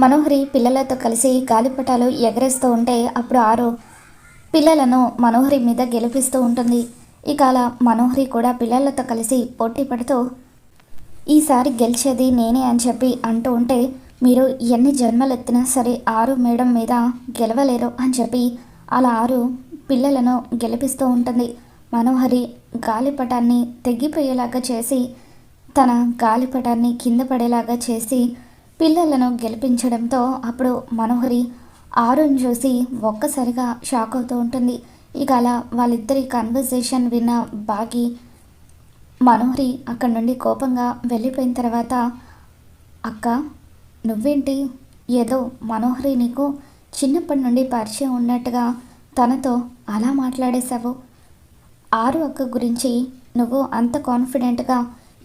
మనోహరి పిల్లలతో కలిసి గాలిపటాలు ఎగరేస్తూ ఉంటే అప్పుడు ఆరు పిల్లలను మనోహరి మీద గెలిపిస్తూ ఉంటుంది. ఇక అలా మనోహరి కూడా పిల్లలతో కలిసి పోటీ పడుతూ ఈసారి గెలిచేది నేనే అని చెప్పి అంటూ ఉంటే మీరు ఎన్ని జన్మలు ఎత్తినా సరే ఆరు మేడం మీద గెలవలేరు అని చెప్పి అలా ఆరు పిల్లలను గెలిపిస్తూ ఉంటుంది. మనోహరి గాలిపటాన్ని తెగిపోయేలాగా చేసి తన గాలిపటాన్ని కింద పడేలాగా చేసి పిల్లలను గెలిపించడంతో అప్పుడు మనోహరి ఆరుని చూసి ఒక్కసారిగా షాక్ అవుతూ ఉంటుంది. ఇక అలా వాళ్ళిద్దరి కన్వర్సేషన్ విన్న బాగి మనోహరి అక్కడి నుండి కోపంగా వెళ్ళిపోయిన తర్వాత అక్క నువ్వేంటి? ఏదో మనోహరి నీకు చిన్నప్పటి నుండి పరిచయం ఉన్నట్టుగా తనతో అలా మాట్లాడేశావు. ఆరు అక్క గురించి నువ్వు అంత కాన్ఫిడెంట్గా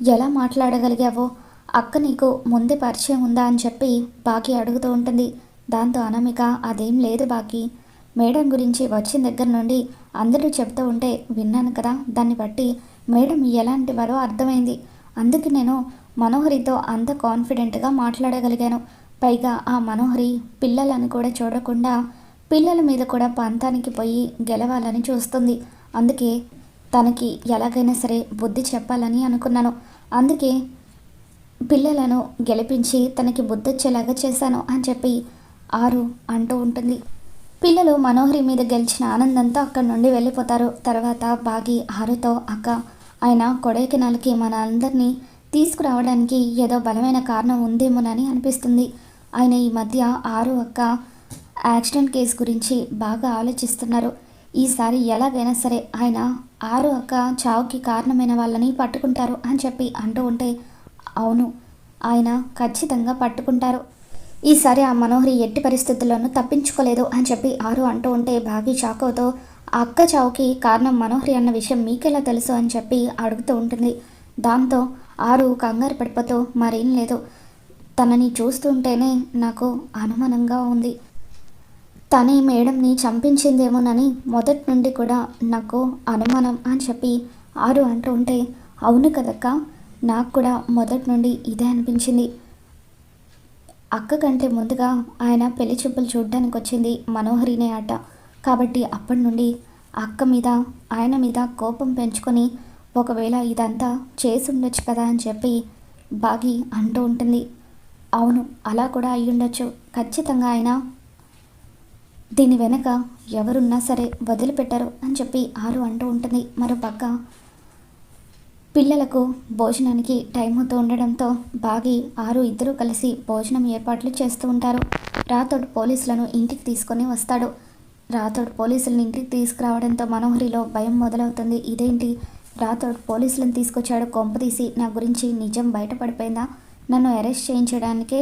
ఎలా మాట్లాడగలిగావో అక్క నీకు ముందే పరిచయం ఉందా అని చెప్పి బాకి అడుగుతూ ఉంటుంది. దాంతో అనామిక అదేం లేదు బాకి. మేడం గురించి వచ్చిన దగ్గర నుండి అందరూ చెప్తూ ఉంటే విన్నాను కదా. దాన్ని బట్టి మేడం ఎలాంటి వారో అర్థమైంది. అందుకే నేను మనోహరితో అంత కాన్ఫిడెంట్గా మాట్లాడగలిగాను. పైగా ఆ మనోహరి పిల్లలను కూడా చూడకుండా పిల్లల మీద కూడా పంతానికి పోయి గెలవాలని చూస్తుంది. అందుకే తనకి ఎలాగైనా సరే బుద్ధి చెప్పాలని అనుకున్నాను. అందుకే పిల్లలను గెలిపించి తనకి బుద్ధొచ్చేలాగా చేశాను అని చెప్పి ఆరు అంటూ ఉంటుంది. పిల్లలు మనోహరి మీద గెలిచిన ఆనందంతో అక్కడి నుండి వెళ్ళిపోతారు. తర్వాత బాగి ఆరుతో అక్క ఆయన కొడైకెనాల్కి మన అందరినీ తీసుకురావడానికి ఏదో బలమైన కారణం ఉందేమోనని అనిపిస్తుంది. ఆయన ఈ మధ్య ఆరు అక్క యాక్సిడెంట్ కేసు గురించి బాగా ఆలోచిస్తున్నారు. ఈసారి ఎలాగైనా సరే ఆయన ఆరు అక్క చావుకి కారణమైన వాళ్ళని పట్టుకుంటారు అని చెప్పి అంటూ ఉంటే అవును ఆయన ఖచ్చితంగా పట్టుకుంటారు. ఈసారి ఆ మనోహరి ఎట్టి పరిస్థితుల్లోనూ తప్పించుకోలేదు అని చెప్పి ఆరు అంటూ ఉంటే భాగి చాకోతో అక్క చావుకి కారణం మనోహరి అన్న విషయం మీకెలా తెలుసు? అని చెప్పి అడుగుతూ ఉంటుంది. దాంతో ఆరు కంగారు పడిపోతూ మరేం లేదు. తనని చూస్తుంటేనే నాకు అనుమానంగా ఉంది. తనే మేడంని చంపించిందేమోనని మొదటి నుండి కూడా నాకు అనుమానం అని చెప్పి ఆరు అంటూ ఉంటే అవును కదక్క. నాకు కూడా మొదటి నుండి ఇదే అనిపించింది. అక్క కంటే ముందుగా ఆయన పెళ్ళి చూపులు చూడడానికి వచ్చింది మనోహరినే ఆట కాబట్టి అప్పటి నుండి అక్క మీద ఆయన మీద కోపం పెంచుకొని ఒకవేళ ఇదంతా చేసి ఉండొచ్చు కదా అని చెప్పి బాగి అంటూ ఉంటుంది. అవును అలా కూడా అయి ఉండొచ్చు. ఖచ్చితంగా ఆయన దీని వెనక ఎవరున్నా సరే వదిలిపెట్టారు అని చెప్పి ఆరు అంటూ ఉంటుంది. మరో పక్క పిల్లలకు భోజనానికి టైం అవుతూ ఉండడంతో బాగి ఆరు ఇద్దరు కలిసి భోజనం ఏర్పాట్లు చేస్తూ ఉంటారు. రాతోడు పోలీసులను ఇంటికి తీసుకొని వస్తాడు. రాతోడు పోలీసులను ఇంటికి తీసుకురావడంతో మనోహరిలో భయం మొదలవుతుంది. ఇదేంటి? రాతోడు పోలీసులను తీసుకొచ్చాడు కొంపదీసి నా గురించి నిజం బయటపడిపోయిందా? నన్ను అరెస్ట్ చేయించడానికే?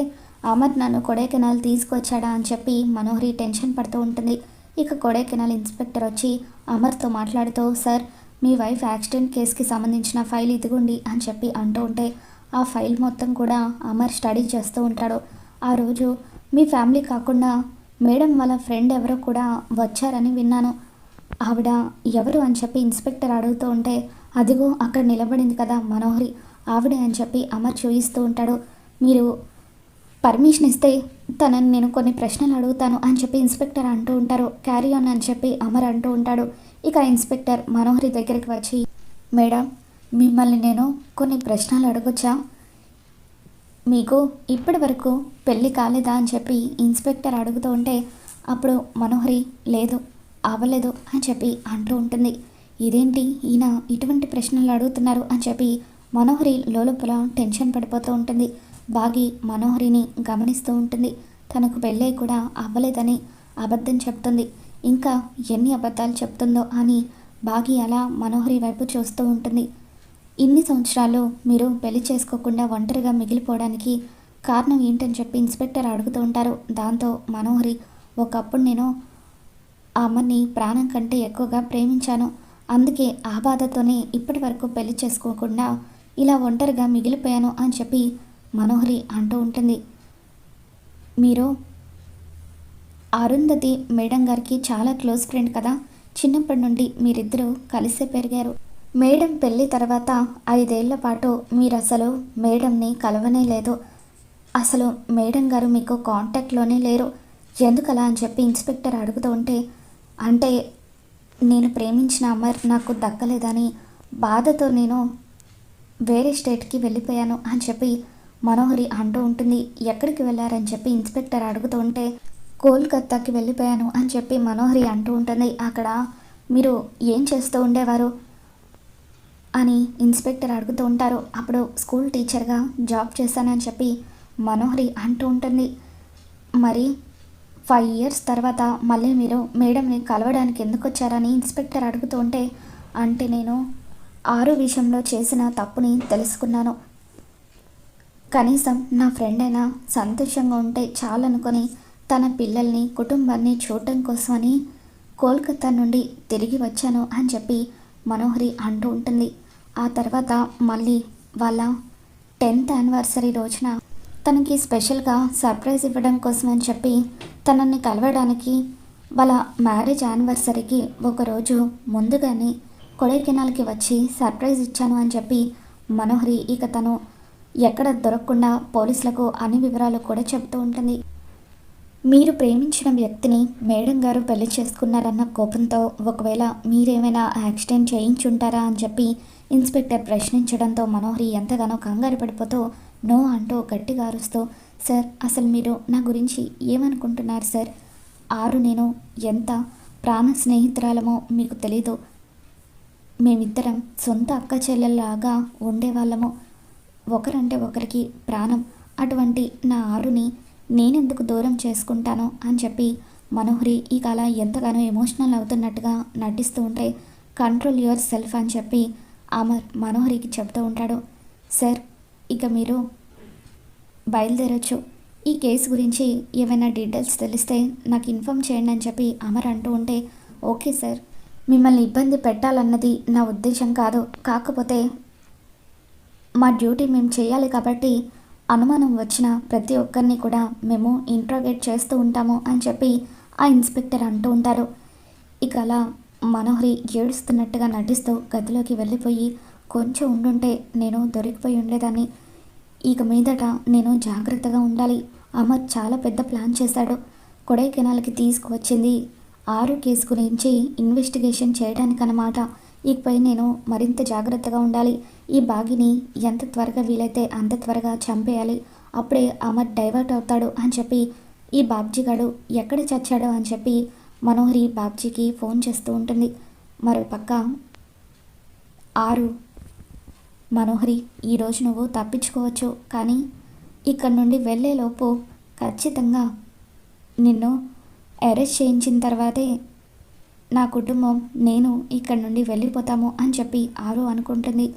అమర్ నన్ను కొడైకెనాల్ తీసుకొచ్చాడా అని చెప్పి మనోహరి టెన్షన్ పడుతూ ఉంటుంది. ఇక కొడైకెనాల్ ఇన్స్పెక్టర్ వచ్చి అమర్తో మాట్లాడుతూ సార్ మీ వైఫ్ యాక్సిడెంట్ కేసుకి సంబంధించిన ఫైల్ ఇదిగోండి అని చెప్పి అంటూ ఉంటే ఆ ఫైల్ మొత్తం కూడా అమర్ స్టడీ చేస్తూ ఉంటాడు. ఆ రోజు మీ ఫ్యామిలీ కాకుండా మేడం వాళ్ళ ఫ్రెండ్ ఎవరో కూడా వచ్చారని విన్నాను. ఆవిడ ఎవరు అని చెప్పి ఇన్స్పెక్టర్ అడుగుతూ ఉంటే అదిగో అక్కడ నిలబడింది కదా మనోహరి ఆవిడే అని చెప్పి అమర్ చూయిస్తూ ఉంటాడు. మీరు పర్మిషన్ ఇస్తే తనని నేను కొన్ని ప్రశ్నలు అడుగుతాను అని చెప్పి ఇన్స్పెక్టర్ అంటూ ఉంటారు. క్యారీ ఆన్ అని చెప్పి అమర్ అంటూ ఉంటాడు. ఇక ఇన్స్పెక్టర్ మనోహరి దగ్గరికి వచ్చి మేడం మిమ్మల్ని నేను కొన్ని ప్రశ్నలు అడగొచ్చా? మీకు ఇప్పటి వరకు పెళ్ళి కాలేదా? అని చెప్పి ఇన్స్పెక్టర్ అడుగుతూ ఉంటే అప్పుడు మనోహరి లేదు అవ్వలేదు అని చెప్పి అంటూ ఉంటుంది. ఇదేంటి? ఈయన ఇటువంటి ప్రశ్నలు అడుగుతున్నారు అని చెప్పి మనోహరి లోలోపల టెన్షన్ పడిపోతూ ఉంటుంది. బాగి మనోహరిని గమనిస్తూ ఉంటుంది. తనకు పెళ్ళై కూడా అవ్వలేదని అబద్ధం చెప్తుంది. ఇంకా ఎన్ని అబద్ధాలు చెప్తుందో అని బాగి అలా మనోహరి వైపు చూస్తూ ఉంటుంది. ఇన్ని సంవత్సరాలు మీరు పెళ్ళి చేసుకోకుండా ఒంటరిగా మిగిలిపోవడానికి కారణం ఏంటని చెప్పి ఇన్స్పెక్టర్ అడుగుతూ ఉంటారు. దాంతో మనోహరి ఒకప్పుడు నేను ఆ అమ్మని ప్రాణం కంటే ఎక్కువగా ప్రేమించాను. అందుకే ఆ బాధతోనే ఇప్పటి వరకు పెళ్ళి చేసుకోకుండా ఇలా ఒంటరిగా మిగిలిపోయాను అని చెప్పి మనోహరి అంటూ ఉంటుంది. మీరు అరుంధతి మేడం గారికి చాలా క్లోజ్ ఫ్రెండ్ కదా. చిన్నప్పటి నుండి మీరిద్దరూ కలిసే పెరిగారు. మేడం పెళ్ళి తర్వాత ఐదేళ్ళ పాటు మీరు అసలు మేడంని కలవనే లేదు. అసలు మేడం గారు మీకు కాంటాక్ట్లోనే లేరు. ఎందుకలా అని చెప్పి ఇన్స్పెక్టర్ అడుగుతూ ఉంటే అంటే నేను ప్రేమించిన అమర్ నాకు దక్కలేదని బాధతో నేను వేరే స్టేట్కి వెళ్ళిపోయాను అని చెప్పి మనోహరి అంటూ ఉంటుంది. ఎక్కడికి వెళ్ళారని చెప్పి ఇన్స్పెక్టర్ అడుగుతూ ఉంటే కోల్కత్తాకి వెళ్ళిపోయాను అని చెప్పి మనోహరి అంటూ ఉంటుంది. అక్కడ మీరు ఏం చేస్తూ ఉండేవారు? అని ఇన్స్పెక్టర్ అడుగుతూ ఉంటారు. అప్పుడు స్కూల్ టీచర్గా జాబ్ చేశానని చెప్పి మనోహరి అంటూ ఉంటుంది. మరి ఫైవ్ ఇయర్స్ తర్వాత మళ్ళీ మీరు మేడంని కలవడానికి ఎందుకు వచ్చారని ఇన్స్పెక్టర్ అడుగుతూ ఉంటే అంటే నేను ఆరు విషయంలో చేసిన తప్పుని తెలుసుకున్నాను. కనీసం నా ఫ్రెండ్ అయినా సంతోషంగా ఉంటే చాలనుకొని తన పిల్లల్ని కుటుంబాన్ని చూడటం కోసమని కోల్కతా నుండి తిరిగి వచ్చాను అని చెప్పి మనోహరి అంటూ ఉంటుంది. ఆ తర్వాత మళ్ళీ వాళ్ళ టెన్త్ యానివర్సరీ రోజున తనకి స్పెషల్గా సర్ప్రైజ్ ఇవ్వడం కోసం అని చెప్పి తనని కలవడానికి వాళ్ళ మ్యారేజ్ యానివర్సరీకి ఒకరోజు ముందుగానే కొడైకెనాల్కి వచ్చి సర్ప్రైజ్ ఇచ్చాను అని చెప్పి మనోహరి ఇక తను ఎక్కడ దొరకకుండా పోలీసులకు అన్ని వివరాలు కూడా చెబుతూ ఉంటుంది. మీరు ప్రేమించిన వ్యక్తిని మేడం గారు పెళ్ళి చేసుకున్నారన్న కోపంతో ఒకవేళ మీరేమైనా యాక్సిడెంట్ చేయించుంటారా అని చెప్పి ఇన్స్పెక్టర్ ప్రశ్నించడంతో మనోహరి ఎంతగానో కంగారు పడిపోతూ నో అంటూ గట్టిగా అరుస్తూ సార్ అసలు మీరు నా గురించి ఏమనుకుంటున్నారు సార్? ఆరు నేను ఎంత ప్రాణ స్నేహితురాలమో మీకు తెలీదు. మేమిద్దరం సొంత అక్క చెల్లెల్లాగా ఉండేవాళ్ళము. ఒకరంటే ఒకరికి ప్రాణం. అటువంటి నా ఆరుని నేనెందుకు దూరం చేసుకుంటాను అని చెప్పి మనోహరి ఈ కళ ఎంతగానో ఎమోషనల్ అవుతున్నట్టుగా నటిస్తూ ఉంటే కంట్రోల్ యువర్ సెల్ఫ్ అని చెప్పి అమర్ మనోహరికి చెబుతూ ఉంటాడు. సార్ ఇక మీరు బయలుదేరొచ్చు. ఈ కేసు గురించి ఏమైనా డీటెయిల్స్ తెలిస్తే నాకు ఇన్ఫామ్ చేయండి అని చెప్పి అమర్ అంటూ ఉంటే ఓకే సార్. మిమ్మల్ని ఇబ్బంది పెట్టాలన్నది నా ఉద్దేశం కాదు. కాకపోతే మా డ్యూటీ మేము చేయాలి కాబట్టి అనుమానం వచ్చిన ప్రతి ఒక్కరిని కూడా మేము ఇంట్రోగేట్ చేస్తూ ఉంటాము అని చెప్పి ఆ ఇన్స్పెక్టర్ అంటూ ఉంటారు. ఇక అలా మనోహరి ఏడుస్తున్నట్టుగా నటిస్తూ గదిలోకి వెళ్ళిపోయి కొంచెం ఉండుంటే నేను దొరికిపోయి ఉండేదాన్ని. ఇక మీదట నేను జాగ్రత్తగా ఉండాలి. అమర్ చాలా పెద్ద ప్లాన్ చేశాడు. కొడైకెనాల్కి తీసుకువచ్చింది ఆరు కేసు గురించి ఇన్వెస్టిగేషన్ చేయడానికన్నమాట. ఇకపై నేను మరింత జాగ్రత్తగా ఉండాలి. ఈ బాగిని ఎంత త్వరగా వీలైతే అంత త్వరగా చంపేయాలి. అప్పుడే అమర్ డైవర్ట్ అవుతాడు అని చెప్పి ఈ బాబ్జీగాడు ఎక్కడ చచ్చాడో అని చెప్పి మనోహరి బాబ్జీకి ఫోన్ చేస్తూ ఉంటుంది. మరో పక్క ఆరు మనోహరి ఈరోజు నువ్వు తప్పించుకోవచ్చు కానీ ఇక్కడి నుండి వెళ్ళేలోపు ఖచ్చితంగా నిన్ను అరెస్ట్ చేయించిన తర్వాతే నా కుటుంబం నేను ఇక్కడి నుండి వెళ్ళిపోతాము అని చెప్పి ఆరు అనుకుంటుంది.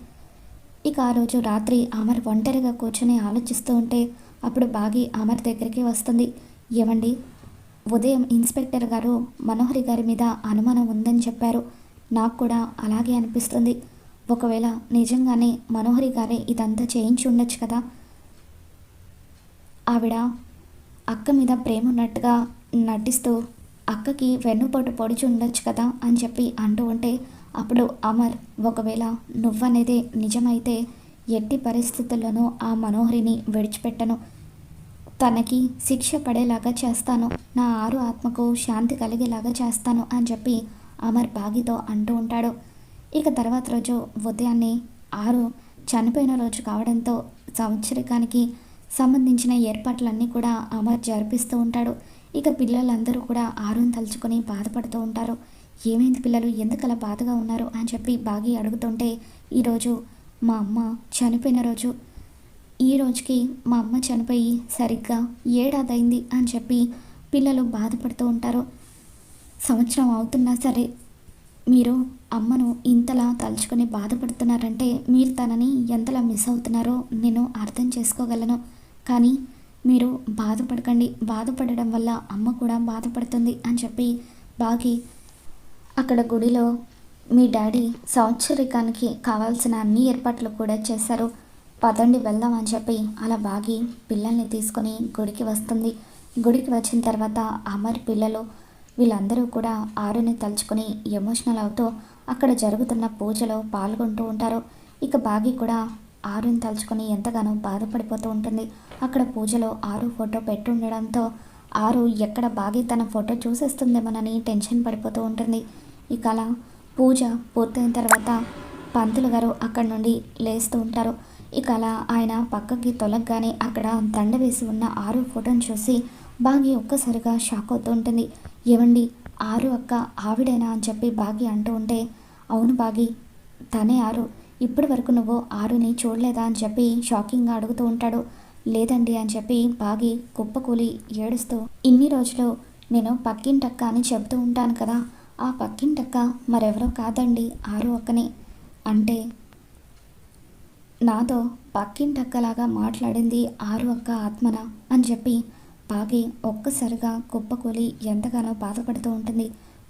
ఇక ఆ రోజు రాత్రి అమర్ ఒంటరిగా కూర్చొని ఆలోచిస్తూ ఉంటే అప్పుడు బాగి అమర్ దగ్గరికి వస్తుంది. ఏమండి? ఉదయం ఇన్స్పెక్టర్ గారు మనోహరి గారి మీద అనుమానం ఉందని చెప్పారు. నాకు కూడా అలాగే అనిపిస్తుంది. ఒకవేళ నిజంగానే మనోహరి గారే ఇదంతా చేయించి ఉండొచ్చు కదా? ఆవిడ అక్క మీద ప్రేమ ఉన్నట్టుగా నటిస్తూ అక్కకి వెన్నుపోటు పొడిచి ఉండొచ్చు కదా అని చెప్పి అంటూ ఉంటే అప్పుడు అమర్ ఒకవేళ నువ్వనేదే నిజమైతే ఎట్టి పరిస్థితుల్లోనూ ఆ మనోహరిని విడిచిపెట్టను. తనకి శిక్ష పడేలాగా చేస్తాను. నా ఆరు ఆత్మకు శాంతి కలిగేలాగా చేస్తాను అని చెప్పి అమర్ బాగితో అంటూ ఉంటాడు. ఇక తర్వాత రోజు ఉదయాన్నే ఆరు చనిపోయిన రోజు కావడంతో సంవత్సరికానికి సంబంధించిన ఏర్పాట్లన్నీ కూడా అమర్ జరిపిస్తూ ఉంటాడు. ఇక పిల్లలందరూ కూడా ఆరుని తలుచుకొని బాధపడుతూ ఉంటారు. ఏమైంది పిల్లలు? ఎందుకు అలా బాధగా ఉన్నారు? అని చెప్పి బాగి అడుగుతుంటే ఈరోజు మా అమ్మ చనిపోయిన రోజు. ఈ రోజుకి మా అమ్మ చనిపోయి సరిగ్గా ఏడాదైంది అని చెప్పి పిల్లలు బాధపడుతూ ఉంటారు. సంవత్సరం అవుతున్నా సరే మీరు అమ్మను ఇంతలా తలుచుకొని బాధపడుతున్నారంటే మీరు తనని ఎంతలా మిస్ అవుతున్నారో నేను అర్థం చేసుకోగలను. కానీ మీరు బాధపడకండి. బాధపడడం వల్ల అమ్మ కూడా బాధపడుతుంది అని చెప్పి బాగి అక్కడ గుడిలో మీ డాడీ సంవత్సరికానికి కావాల్సిన అన్ని ఏర్పాట్లు కూడా చేశారు. పదండి వెళ్దాం అని చెప్పి అలా బాగి పిల్లల్ని తీసుకొని గుడికి వస్తుంది. గుడికి వచ్చిన తర్వాత అమర్ పిల్లలు వీళ్ళందరూ కూడా ఆరుని తలుచుకొని ఎమోషనల్ అవుతూ అక్కడ జరుగుతున్న పూజలో పాల్గొంటూ ఉంటారు. ఇక బాగి కూడా ఆరుని తలుచుకొని ఎంతగానో బాధపడిపోతూ ఉంటుంది. అక్కడ పూజలో ఆరు ఫోటో పెట్టుండడంతో ఆరు ఎక్కడ బాగి తన ఫోటో చూసేస్తుందేమోనని టెన్షన్ పడిపోతూ ఉంటుంది. ఇక అలా పూజ పూర్తయిన తర్వాత పంతులు గారు అక్కడి నుండి లేస్తూ ఉంటారు. ఇక అలా ఆయన పక్కకి తొలగగానే అక్కడ దండ వేసి ఉన్న ఆరు ఫోటోని చూసి బాగి ఒక్కసారిగా షాక్ అవుతూ ఉంటుంది. ఏమండి ఆరు అక్క ఆవిడేనా అని చెప్పి బాగి అంటూ ఉంటే అవును బాగి తనే ఆరు. ఇప్పటి వరకు నువ్వు ఆరుని చూడలేదా అని చెప్పి షాకింగ్గా అడుగుతూ ఉంటాడు. లేదండి అని చెప్పి బాగి కుప్పకూలి ఏడుస్తూ ఇన్ని రోజులు నేను పక్కింటక్క అని చెబుతూ ఉంటాను కదా ఆ పక్కింటక్క మరెవరో కాదండి ఆరు ఒక్కనే అంటే నాతో పక్కింటక్కలాగా మాట్లాడింది ఆరు అక్క ఆత్మన అని చెప్పి బాగి ఒక్కసారిగా కుప్పకూలి ఎంతగానో బాధపడుతూ ఉంటుంది.